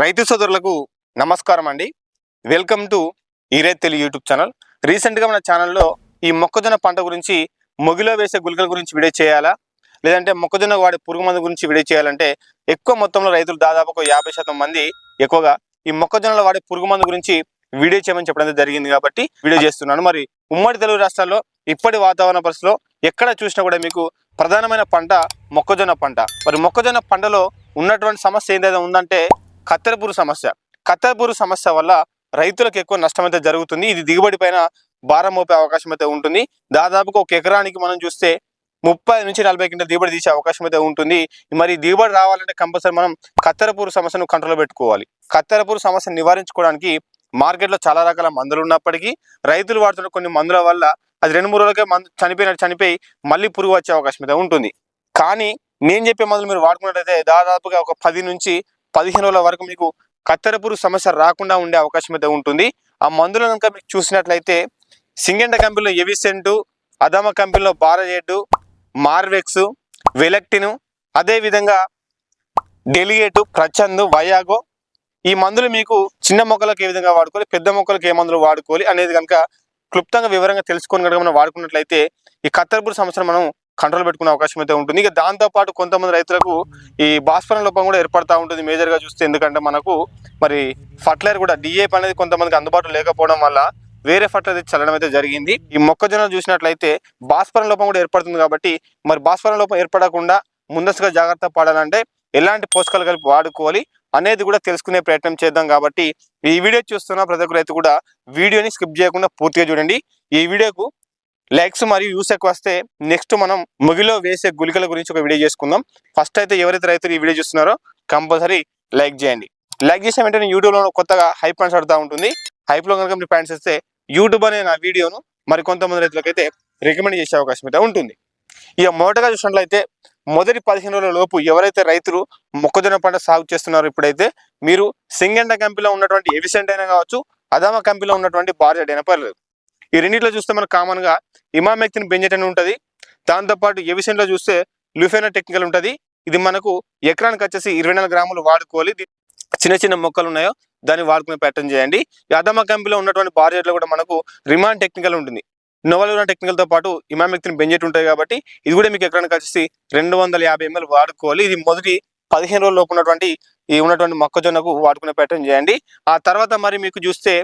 రైతు సోదరులకు నమస్కారం అండి. వెల్కమ్ టు ఈరే తెలుగు యూట్యూబ్ ఛానల్. రీసెంట్గా మన ఛానల్లో ఈ మొక్కజొన్న పంట గురించి మొగిలో వేసే గుళికల గురించి వీడియో చేయాలా? లేదంటే మొక్కజొన్న వాడే పురుగు మందు గురించి వీడియో చేయాలంటే ఎక్కువ మొత్తంలో రైతులు దాదాపు ఒక యాభై శాతం మంది ఎక్కువగా ఈ మొక్కజొన్నలో వాడే పురుగు మందు గురించి వీడియో చేయమని చెప్పడం జరిగింది కాబట్టి వీడియో చేస్తున్నాను. మరి ఉమ్మడి తెలుగు రాష్ట్రాల్లో ఇప్పటి వాతావరణ పరిస్థితిలో ఎక్కడ చూసినా కూడా మీకు ప్రధానమైన పంట మొక్కజొన్న పంట. మరి మొక్కజొన్న పంటలో ఉన్నటువంటి సమస్య ఏదైనా ఉందంటే కత్తెరపురు సమస్య. కత్తెరపురు సమస్య వల్ల రైతులకు ఎక్కువ నష్టం అయితే జరుగుతుంది. ఇది దిగుబడి పైన భారం మోపే అవకాశం అయితే ఉంటుంది. దాదాపుగా ఒక ఎకరానికి మనం చూస్తే ముప్పై నుంచి నలభై కింటల దిగుబడి తీసే అవకాశం అయితే ఉంటుంది. మరి దిగుబడి రావాలంటే కంపల్సరీ మనం కత్తెరపూరు సమస్యను కంట్రోల్ పెట్టుకోవాలి. కత్తెరపూరు సమస్యను నివారించుకోవడానికి మార్కెట్లో చాలా రకాల మందులు ఉన్నప్పటికీ రైతులు వాడుతున్న కొన్ని మందుల వల్ల అది రెండు మూడు రోజులకే మందు చనిపోయినట్టు చనిపోయి మళ్ళీ పురుగు వచ్చే అవకాశం అయితే ఉంటుంది. కానీ నేను చెప్పే మందులు మీరు వాడుకున్నట్టయితే దాదాపుగా ఒక పది నుంచి పదిహేను రోజుల వరకు మీకు కత్తెరపురు సమస్య రాకుండా ఉండే అవకాశం అయితే ఉంటుంది. ఆ మందులను కనుక మీకు చూసినట్లయితే సింగెండ కంపెనీలో ఎవిసెంటు అదమ కంపెనీలో బారజెడ్ మార్వెక్స్ వెలెక్టిన్ అదేవిధంగా డెలిగేటు ప్రచందు వయాగో ఈ మందులు మీకు చిన్న మొక్కలకు ఏ విధంగా వాడుకోవాలి పెద్ద మొక్కలకు ఏ మందులు వాడుకోవాలి అనేది కనుక క్లుప్తంగా వివరంగా తెలుసుకొని కనుక మనం వాడుకున్నట్లయితే ఈ కత్తెరపురు సమస్యను మనం కంట్రోల్ పెట్టుకునే అవకాశం అయితే ఉంటుంది. ఇక దాంతో పాటు కొంతమంది రైతులకు ఈ భాస్వరం లోపం కూడా ఏర్పడతా ఉంటుంది మేజర్గా చూస్తే. ఎందుకంటే మనకు మరి ఫర్టిలైజర్ కూడా డిఏపి అనేది కొంతమందికి అందుబాటులో లేకపోవడం వల్ల వేరే ఫర్టిలైజర్ చల్లడం అయితే జరిగింది. ఈ మొక్కజొన్న చూసినట్లయితే భాస్వరం లోపం కూడా ఏర్పడుతుంది కాబట్టి మరి భాస్వరం లోపం ఏర్పడకుండా ముందస్తుగా జాగ్రత్త పడాలంటే ఎలాంటి పోషకాలు కలిపి వాడుకోవాలి అనేది కూడా తెలుసుకునే ప్రయత్నం చేద్దాం కాబట్టి ఈ వీడియో చూస్తున్న ప్రతి ఒక్క రైతు కూడా వీడియోని స్కిప్ చేయకుండా పూర్తిగా చూడండి. ఈ వీడియోకు లైక్స్ మరియు యూస్ ఎక్కువ వస్తే నెక్స్ట్ మనం ముగిలో వేసే గుళికల గురించి ఒక వీడియో చేసుకుందాం. ఫస్ట్ అయితే ఎవరైతే రైతులు ఈ వీడియో చూస్తున్నారో కంపల్సరీ లైక్ చేయండి. లైక్ చేసిన వెంటనే యూట్యూబ్లో కొత్తగా హైప్ పాయింట్స్ ఆడుతూ ఉంటుంది. హైప్లో కనుక మీరు పాయింట్స్ వస్తే యూట్యూబ్ అనే నా వీడియోను మరి కొంతమంది రైతులకైతే రికమెండ్ చేసే అవకాశం అయితే ఉంటుంది. ఇక మొదటగా చూసినట్లయితే మొదటి పదిహేను రోజుల లోపు ఎవరైతే రైతులు మొక్కజొన్న పంట సాగు చేస్తున్నారో ఇప్పుడైతే మీరు సింగెండ కంపెనీలో ఉన్నటువంటి ఎవిసెంట్ అయినా కావచ్చు అదామా కంపెనీలో ఉన్నటువంటి బార్జెట్ అయినా పర్లేదు. ఈ రెండింటిలో చూస్తే మనకు కామన్గా ఇమామెక్తిన్ బెంజెట్ అని ఉంటుంది దాంతోపాటు ఎవిసెంట్లో చూస్తే లుఫెనా టెక్నికల్ ఉంటుంది. ఇది మనకు ఎకరానికి వచ్చేసి ఇరవై నాలుగు గ్రాములు వాడుకోవాలి. ఇది చిన్న చిన్న మొక్కలు ఉన్నాయో దాన్ని వాడుకునే ప్యాటర్న్ చేయండి. యాదమ్మ కంపెనీలో ఉన్నటువంటి బార్జెట్లో కూడా మనకు రిమాండ్ టెక్నికల్ ఉంటుంది. నోవల్ టెక్నికల్తో పాటు ఇమామెక్తిన్ బెంజెట్ ఉంటాయి కాబట్టి ఇది కూడా మీకు ఎకరానికి వచ్చేసి రెండు వందల యాభై ఎంఎల్ వాడుకోవాలి. ఇది మొదటి పదిహేను రోజుల లోపు ఉన్నటువంటి ఈ ఉన్నటువంటి మొక్కజొన్నకు వాడుకునే ప్రయత్నం చేయండి. ఆ తర్వాత మరి మీకు చూస్తే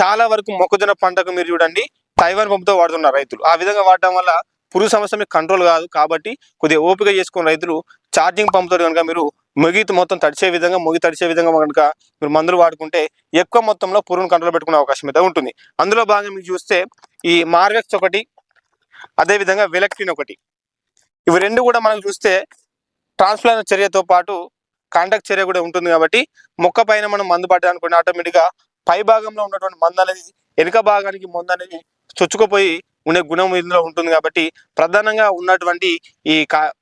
చాలా వరకు మొక్కజొన్న పంటకు మీరు చూడండి తైవాన్ పంపుతో వాడుతున్నారు రైతులు. ఆ విధంగా వాడటం వల్ల పురుగు సమస్య మీకు కంట్రోల్ కాదు. కాబట్టి కొద్దిగా ఓపిక చేసుకున్న రైతులు ఛార్జింగ్ పంపుతో కనుక మీరు మొగితో మొత్తం తడిచే విధంగా మొగి తడిచే విధంగా కనుక మీరు మందులు వాడుకుంటే ఎక్కువ మొత్తంలో పురుగును కంట్రోల్ పెట్టుకునే అవకాశం అయితే ఉంటుంది. అందులో భాగంగా మీకు చూస్తే ఈ మార్వెక్స్ ఒకటి అదేవిధంగా వెలక్టిన్ ఒకటి. ఇవి రెండు కూడా మనం చూస్తే ట్రాన్స్ప్లాంట్ చర్యతో పాటు కాంటాక్ట్ చర్య కూడా ఉంటుంది కాబట్టి మొక్క పైన మనం మందు పడ్డానుకోండి ఆటోమేటిక్గా పై భాగంలో ఉన్నటువంటి మందు అనేది వెనుక భాగానికి మందు అనేది చొచ్చుకుపోయి ఉండే గుణం ఇందులో ఉంటుంది కాబట్టి ప్రధానంగా ఉన్నటువంటి ఈ క-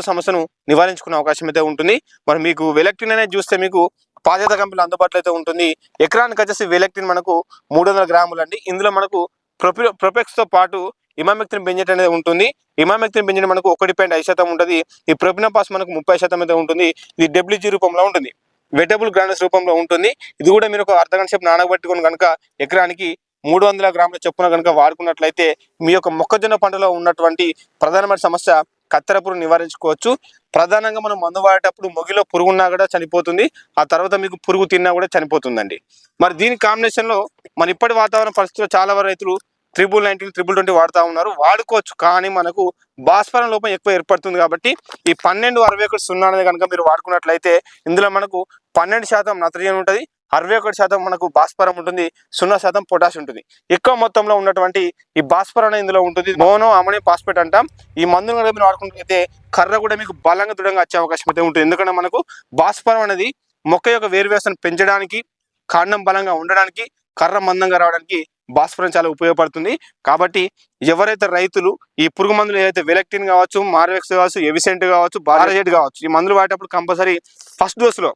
సమస్యను నివారించుకునే అవకాశం అయితే ఉంటుంది. మరి మీకు వెలక్టిన్ అనేది చూస్తే మీకు పాజేత కంపెనీలో అందుబాటులో అయితే ఉంటుంది. ఎకరానికి వచ్చేసి వెలక్టిన్ మనకు మూడు వందల గ్రాములు అండి. ఇందులో మనకు ప్రొపె ప్రొపెక్స్తో పాటు ఇమామెక్తిన్ బెంజెట్ అనేది ఉంటుంది. ఇమామెక్తిన్ బెంజెట్ మనకు ఒకటి పాయింట్ ఐదు శాతం ఉంటుంది. ఈ ప్రొపినపాస్ మనకు ముప్పై శాతం అయితే ఉంటుంది. ఇది డబ్ల్యూజీ రూపంలో ఉంటుంది. వెటబుల్ గ్రాండస్ రూపంలో ఉంటుంది. ఇది కూడా మీరు ఒక అర్ధ గంట సేపు నానబెట్టుకుని కనుక ఎకరానికి మూడు వందల గ్రాముల చొప్పున కనుక వాడుకున్నట్లయితే మీ యొక్క మొక్కజొన్న పంటలో ఉన్నటువంటి ప్రధానమైన సమస్య కత్తెరపురు నివారించుకోవచ్చు. ప్రధానంగా మనం మందు వాడేటప్పుడు మొగిలో పురుగు ఉన్నా కూడా చనిపోతుంది. ఆ తర్వాత మీకు పురుగు తిన్నా కూడా చనిపోతుందండి. మరి దీని కాంబినేషన్లో మన ఇప్పటి వాతావరణ పరిస్థితుల్లో చాలా వరకు రైతులు త్రిబుల్ నైన్టీన్ త్రిబుల్ ట్వంటీ వాడుతూ ఉన్నారు. వాడుకోవచ్చు కానీ మనకు భాస్వరం లోపం ఎక్కువ ఏర్పడుతుంది కాబట్టి ఈ పన్నెండు అరవై ఒకటి సున్నా అనేది కనుక మీరు వాడుకున్నట్లయితే ఇందులో మనకు పన్నెండు శాతం నత్రజన్ ఉంటుంది అరవై ఒకటి శాతం మనకు భాస్వరం ఉంటుంది సున్నా శాతం పొటాష్ ఉంటుంది. ఎక్కువ మొత్తంలో ఉన్నటువంటి ఈ భాస్వరం అనేది ఇందులో ఉంటుంది. మోనో అమోనియం పాస్పేట్ అంటాం. ఈ మందును కనుక మీరు వాడుకున్నట్లయితే కర్ర కూడా మీకు బలంగా దృఢంగా వచ్చే అవకాశం అయితే ఉంటుంది. ఎందుకంటే మనకు భాస్వరం అనేది మొక్క యొక్క వేరువేసను పెంచడానికి కాండం బలంగా ఉండడానికి కర్ర మందంగా రావడానికి భాస్వరం చాలా ఉపయోగపడుతుంది. కాబట్టి ఎవరైతే రైతులు ఈ పురుగు మందులు ఏదైతే వెలక్టిన్ కావచ్చు మార్వెక్స్ కావచ్చు ఎవిసెంట్ కావచ్చు బారాజెట్ కావచ్చు ఈ మందులు వాడేటప్పుడు కంపల్సరీ ఫస్ట్ డోసులో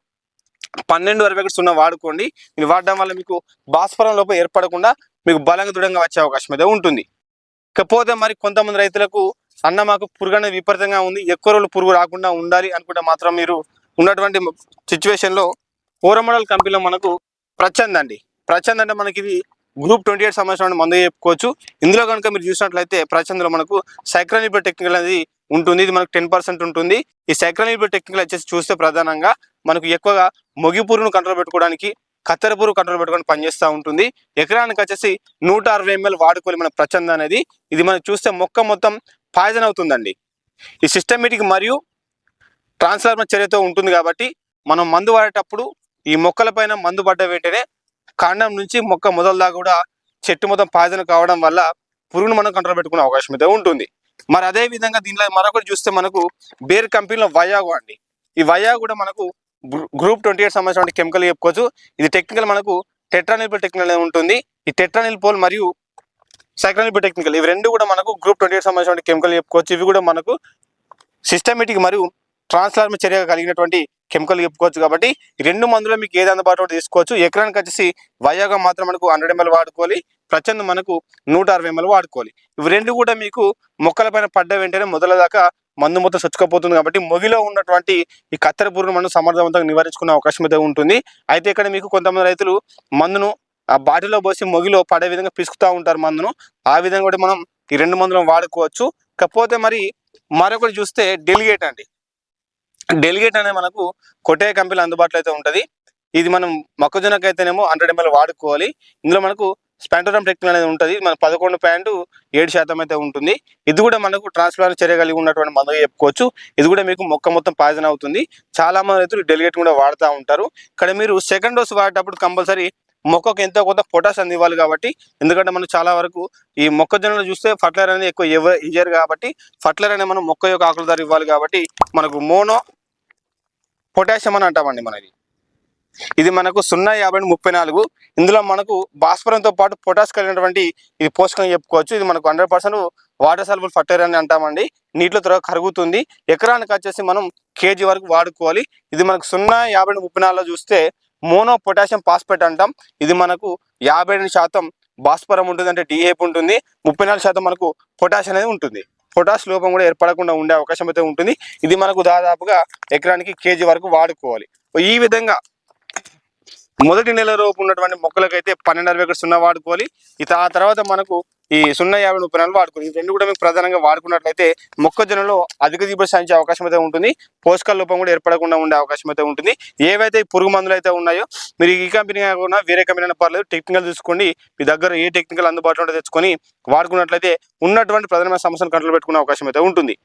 పన్నెండు అరవై ఒకటి సున్నా వాడుకోండి. ఇది వాడడం వల్ల మీకు భాస్వరం లోపం ఏర్పడకుండా మీకు బలంగా దృఢంగా వచ్చే అవకాశం అయితే ఉంటుంది. ఇకపోతే మరి కొంతమంది రైతులకు అన్న మాకు పురుగు అనేది విపరీతంగా ఉంది. ఎక్కువ రోజులు పురుగు రాకుండా ఉండాలి అనుకుంటే మాత్రం మీరు ఉన్నటువంటి సిచ్యువేషన్లో ఓరమడల్ కంపెనీలో మనకు ప్రచంద్ అండి. ప్రచంద్ అంటే మనకి ఇది గ్రూప్ ట్వంటీ ఎయిట్ సంబంధించిన మందు చెప్పుకోవచ్చు. ఇందులో కనుక మీరు చూసినట్లయితే ప్రచంద్లో మనకు సైక్రానిబుల్ టెక్నికల్ అనేది ఉంటుంది. ఇది మనకు టెన్ పర్సెంట్ ఉంటుంది. ఈ సైక్రానిబుల్ టెక్నికల్ వచ్చేసి చూస్తే ప్రధానంగా మనకు ఎక్కువగా మొగిపూరును కంట్రోల్ పెట్టుకోవడానికి కత్తెరపూరు కంట్రోల్ పెట్టుకొని పనిచేస్తూ ఉంటుంది. ఎకరానికి వచ్చేసి నూట అరవై ఎంఎల్ వాడుకోవాలి మన ప్రచంద అనేది. ఇది మనం చూస్తే మొక్క మొత్తం పాయిజన్ అవుతుందండి. ఈ సిస్టమేటిక్ మరియు ట్రాన్స్ఫార్మర్ చర్యతో ఉంటుంది కాబట్టి మనం మందు వాడేటప్పుడు ఈ మొక్కల పైన మందు పడ్డ వెంటనే కాండం నుంచి మొక్క మొదల దాకా కూడా చెట్టు మొత్తం పాయిజన్ కావడం వల్ల పురుగును మనం కంట్రోల్ పెట్టుకునే అవకాశం అయితే ఉంటుంది. మరి అదే విధంగా దీనిలో మరొకటి చూస్తే మనకు బేర్ కంపెనీలో వయాగో అండి. ఈ వయా కూడా మనకు గ్రూప్ ట్వంటీ ఎయిట్ సంబంధించిన కెమికల్ చెప్పుకోవచ్చు. ఇది టెక్నికల్ మనకు టెట్రానిల్పోల్ టెక్నికల్ ఉంటుంది. ఈ టెట్రానిల్పోల్ మరియు సైక్రానిల్పోల్ టెక్నికల్ ఇవి రెండు కూడా మనకు గ్రూప్ ట్వంటీ ఎయిట్ సంబంధించిన కెమికల్ చెప్పుకోవచ్చు. ఇవి కూడా మనకు సిస్టమేటిక్ మరియు ట్రాన్స్ఫార్మర్ చర్య కలిగినటువంటి కెమికల్ చెప్పుకోవచ్చు కాబట్టి రెండు మందులు మీకు ఏది అందుబాటులో తీసుకోవచ్చు. ఎకరానికి వచ్చేసి వయోగా మాత్రం మనకు హండ్రెడ్ ఎంఎల్ వాడుకోవాలి. ప్రచండ్ మనకు నూట అరవై ఎంఎల్ వాడుకోవాలి. ఇవి రెండు కూడా మీకు మొక్కల పైన పడ్డ వెంటనే మొదల దాకా మందు మొత్తం చచ్చుకపోతుంది కాబట్టి మొగిలో ఉన్నటువంటి ఈ కత్తెర పురుగును మనం సమర్థవంతంగా నివారించుకునే అవకాశం అయితే ఉంటుంది. అయితే ఇక్కడ మీకు కొంతమంది రైతులు మందును ఆ బాటిలో పోసి మొగిలో పడే విధంగా పిసుకుతూ ఉంటారు మందును. ఆ విధంగా కూడా మనం ఈ రెండు మందులను వాడుకోవచ్చు. కాకపోతే మరి మరొకటి చూస్తే డెలిగేట్ అండి. డెలిగేట్ అనేది మనకు కొట్టే కంపెనీలు అందుబాటులో అయితే ఉంటుంది. ఇది మనం మొక్కజొన్నకి అయితేనేమో హండ్రెడ్ ఎంఎల్ వాడుకోవాలి. ఇందులో మనకు స్పాంటోరమ్ టెక్నిక్ అనేది ఉంటుంది. మన పదకొండు పాయింట్ ఏడు శాతం అయితే ఉంటుంది. ఇది కూడా మనకు ట్రాన్స్ప్లాంట్ చర్య కలిగి ఉన్నటువంటి మందుగా చెప్పుకోవచ్చు. ఇది కూడా మీకు మొక్క మొత్తం పాయిజన్ అవుతుంది. చాలా మంది రైతులు డెలిగేట్ కూడా వాడుతూ ఉంటారు. ఇక్కడ మీరు సెకండ్ డోస్ వాడేటప్పుడు కంపల్సరీ మొక్కకు ఎంతో కొంత పొటాష్ అందివ్వాలి కాబట్టి ఎందుకంటే మనం చాలా వరకు ఈ మొక్కజొన్నలు చూస్తే ఫర్టిలైజర్ అనేది ఎక్కువ ఇవ్వ ఇయ్యరు కాబట్టి ఫర్టిలైజర్ అనేది మనం మొక్క యొక్క ఆకుల ఇవ్వాలి కాబట్టి మనకు మోనో పొటాషియం అని అంటామండి మనది. ఇది మనకు సున్నా యాభై ముప్పై నాలుగు. ఇందులో మనకు భాస్వరంతో పాటు పొటాష్ కలిగినటువంటి ఇది పోషకం చెప్పుకోవచ్చు. ఇది మనకు hundred percent water soluble fertilizer అని అంటామండి. నీటిలో త్వరగా కరుగుతుంది. ఎకరానికి వచ్చేసి మనం కేజీ వరకు వాడుకోవాలి. ఇది మనకు సున్నా యాభై ముప్పై నాలుగులో చూస్తే మోనో పొటాషియం పాస్పేట్ అంటాం. ఇది మనకు యాభై శాతం భాస్వరం ఉంటుంది అంటే డిఏపి ఉంటుంది. ముప్పై నాలుగు శాతం మనకు పొటాష్ అనేది ఉంటుంది. పొటాష్ లోపం కూడా ఏర్పడకుండా ఉండే అవకాశం అయితే ఉంటుంది. ఇది మనకు దాదాపుగా ఎకరానికి కేజీ వరకు వాడుకోవాలి. ఈ విధంగా మొదటి నెల రూపు ఉన్నటువంటి మొక్కలకైతే పన్నెండు అరవై సున్నా వాడుకోవాలి. ఇత ఆ తర్వాత మనకు ఈ సున్నా యాభై ముప్పై నెలలు వాడుకోవాలి ఈ రెండు కూడా మీకు ప్రధానంగా వాడుకున్నట్లయితే మొక్కజొన్నలో అధిక దిగుబడి సాధించే అవకాశం అయితే ఉంటుంది. పోషకాల లోపం కూడా ఏర్పడకుండా ఉండే అవకాశం అయితే ఉంటుంది. ఏవైతే పురుగు మందులు అయితే ఉన్నాయో మీరు ఈ కంపెనీ కాకుండా వేరే కంపెనీ అయినా పర్లేదు టెక్నికల్ చూసుకోండి మీ దగ్గర ఏ టెక్నికల్ అందుబాటులో తెచ్చుకొని వాడుకున్నట్లయితే ఉన్నటువంటి ప్రధానమైన సమస్యను కంట్రోల్ పెట్టుకునే అవకాశం అయితే ఉంటుంది.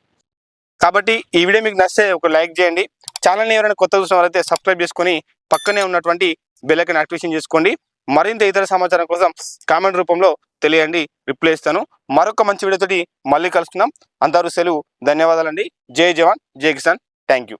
కాబట్టి ఈ వీడియో మీకు నచ్చితే ఒక లైక్ చేయండి. ఛానల్ని ఎవరైనా కొత్త చూసిన వారైతే సబ్స్క్రైబ్ చేసుకొని పక్కనే ఉన్నటువంటి బెల్ యాక్టివేషన్ చేసుకోండి. మరింత ఇతర సమాచారం కోసం కామెంట్ రూపంలో తెలియండి. రిప్లై ఇస్తాను. మరొక మంచి వీడియోతోటి మళ్ళీ కలుసుకుందాం అందరూ సెలవు. ధన్యవాదాలండి. జై జవాన్. జై కిసాన్. Thank you